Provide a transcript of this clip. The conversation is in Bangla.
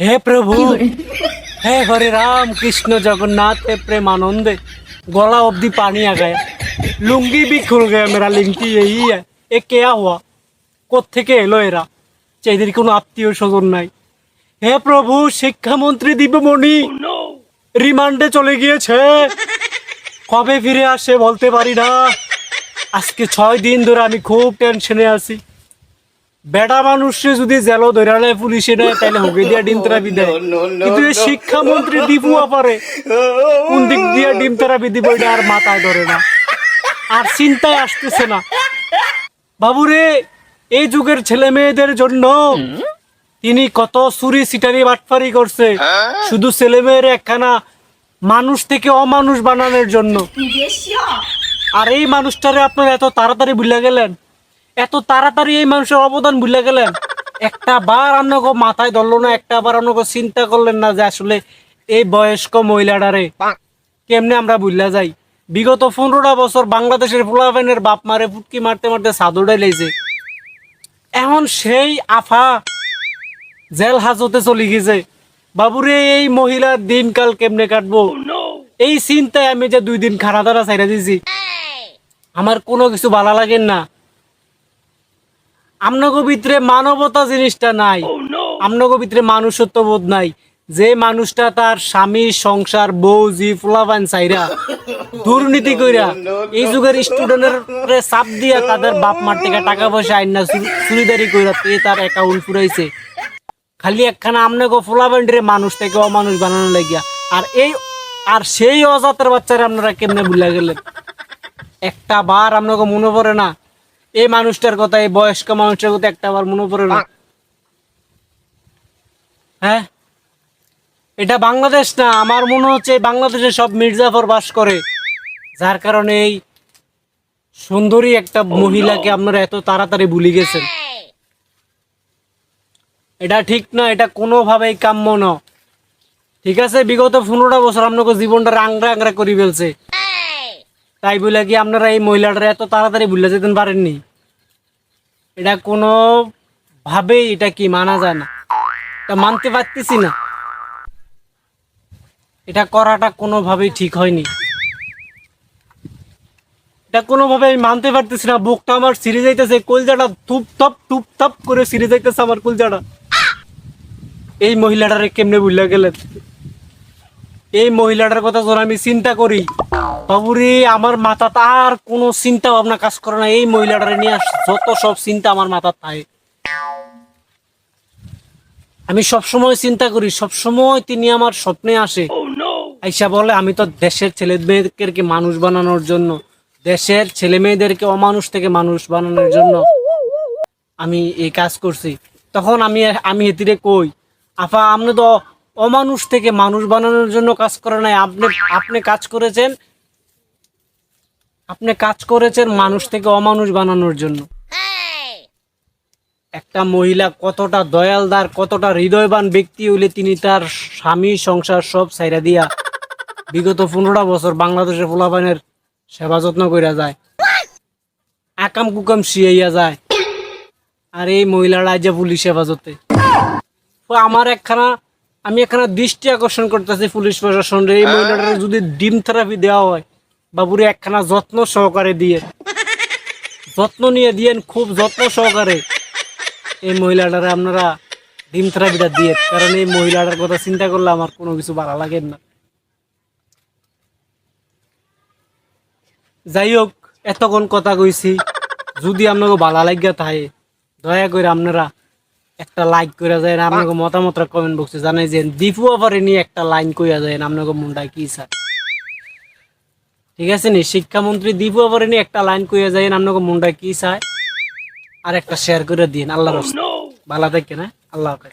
হে প্রভু হে হরে রাম কৃষ্ণ জগন্নাথ হে প্রেম আনন্দে গলা অবধি পানি आ লুঙ্গি বি খুল গে মেরা লিঙ্কি এই এ কেয়া হওয়া কোত্থেকে এলো এরা? এদের কোনো আত্মীয় স্বজন নাই। হে প্রভু শিক্ষামন্ত্রী দীপমণি oh, রিমান্ডে চলে গিয়েছে। কবে ফিরে আসে বলতে পারি না। আজকে ছয় দিন ধরে আমি খুব টেনশনে আছি। বেড়া মানুষে যদি জেলো ধরালে পুলিশে নেয় তাহলে হোকে দিয়া ডিম তেরাপি দেয়। কিন্তু এই শিক্ষামন্ত্রী দিবুয়া পারে। কোন দিক দিয়ে ডিম তেরাপি দিব এটা আর মাথায় ধরে না। আর চিন্তায় আসতেছে না। বাবুরে এই যুগের ছেলে মেয়েদের জন্য তিনি কত চুরি সিটারি বাটফারি করছে। শুধু ছেলে মেয়ের একখানা মানুষ থেকে অমানুষ বানানোর জন্য। আর এই মানুষটারে আপনারা এত তাড়াতাড়ি ভুলে গেলেন? এত তাড়াতাড়ি এই মানুষের অবদান ভুলে গেলেন? একটা বার আপনাকে মাথায় ধরলো না একটা বার আপনাকে চিন্তা করলেন না যে আসলে এই বয়স্ক মহিলাটারে কেমনে আমরা ভুলে যাই? বিগত পনেরোটা বছর বাংলাদেশের ফুলাফেনের বাপ মারে ফুটকি মারতে মারতে সাদুড়াই লেগেছে। এখন সেই আফা জেল হাজতে চলে গেছে। বাবুরে এই মহিলার দিনকাল কেমনে কাটবো? এই চিন্তায় আমি যে দুই দিন খানা দানা ছাইরা দিছি। আমার কোনো কিছু ভালো লাগে না। আমনগো ভিতরে মানবতা জিনিসটা নাই। আমনগো ভিতরে মানুষত্ব বোধ নাই। যে মানুষটা তার স্বামী সংসার বউ জি ফুলাবান চাইরা দুর্নীতি কইরা এই যুগের স্টুডেন্টের চাপ দিয়া তাদের বাপ মার থেকে টাকা পয়সা আইন না চুরিদারি কইরা তে তার অ্যাকাউন্ট ফুরাইছে। খালি একখানা আমনাগো ফুলাবান্ডিরে মানুষ থেকে অমানুষ বানানো লাগিয়া। আর এই আর সেই অজাতের বাচ্চারা আপনারা কেমনে ভুলে গেলেন? একটা বার আপনাকে মনে পড়ে না এই মানুষটার কথা এই বয়স্ক মানুষটার কথা একটা বার মনে পড়ে না। হ্যাঁ? এটা বাংলাদেশ না আমার মনে হচ্ছে বাংলাদেশে সব মির্জাফর বাস করে। যার কারণে এই সুন্দরী একটা মহিলাকে আপনারা এত তাড়াতাড়ি ভুলে গেছেন। এটা ঠিক না এটা কোনোভাবেই কাম্য না। ঠিক আছে বিগত পনেরোটা বছর আপনাকে জীবনটা রাংরা আংরা করে ফেলছে। তাই বলে কি আপনারা এই মহিলাটার এত তাড়াতাড়ি ভুলে যেতে পারেননি? এটা কোনো ভাবেই এটা কি মানা যায় না। এটা মানতে পারতেছি না। এটা করাটা কোনোভাবেই ঠিক হয়নি। এটা কোনোভাবে আমি মানতে পারতেছি না। বুকটা আমার সিরে যাইতেছে। কলজাটা থুপ টপ টুপ টপ করে সিরে যাইতেছে আমার কলজাটা। এই মহিলাটারে কেমনে ভুলে গেলেন? এই মহিলাটার কথা যখন আমি চিন্তা করি বাবুরে আমার মাথা তার কোনো চিন্তা ভাবনা কাজ করে না। এই মহিলাটারে নিয়ে আস- যত সব চিন্তা আমার মাথা থাকে আমি সব সময় চিন্তা করি সব সময় তিনি আমার স্বপ্নে আসে। আইসা বলে আমি তো দেশের ছেলে মেয়েদেরকে মানুষ বানানোর জন্য দেশের ছেলে মেয়েদেরকে অমানুষ থেকে মানুষ বানানোর জন্য আমি এই কাজ করছি। তখন আমি আমি এতিরে কই আপা আপনি তো অমানুষ থেকে মানুষ বানানোর জন্য কাজ করে নাই আপনি আপনি কাজ করেছেন আপনি কাজ করেছেন মানুষ থেকে অমানুষ বানানোর জন্য। একটা মহিলা কতটা দয়ালদার, কতটা হৃদয়বান ব্যক্তি হইলে তিনি তার স্বামী সংসার সব সাইরা দিয়া বিগত পনেরোটা বছর বাংলাদেশের ফুলাপানের সেবা যত্ন কইরা যায়, আকাম কুকাম শিয়াইয়া যায়, আর এই মহিলারা যে পুলিশ হেফাজতে আমার একখানা, আমি একখানা দৃষ্টি আকর্ষণ করতেছি পুলিশ প্রশাসন এই মহিলাটার যদি ডিম থেরাপি দেওয়া হয় বাবুরে একখানা যত্ন সহকারে দিয়ে। যত্ন নিয়ে দিয়েন খুব যত্ন সহকারে। এই মহিলাটারে আপনারা ডিম থেরাপিটা দিয়ে, কারণ এই মহিলাটার কথা চিন্তা করলে আমার কোনো কিছু ভালো লাগে না। যাই হোক, এতক্ষণ কথা কইছি। যদি আপনাকে ভালো লাগিয়া থাকে, দয়া করে আপনারা একটা লাইক করে যায় আপনাকে মতামত কমেন্ট বক্সে জানাই যে দীপু আবার নিয়ে একটা লাইন কইয়া যায় আপনাকে মনটায় কি স্যার ঠিক আছে নি? শিক্ষামন্ত্রী দীপু আবার একটা লাইন কইয়া যায় আপনাকে মনটায় কি চায়? আর একটা শেয়ার করে দিন আল্লাহ ভালো থাকে না আল্লাহ হাফেজ।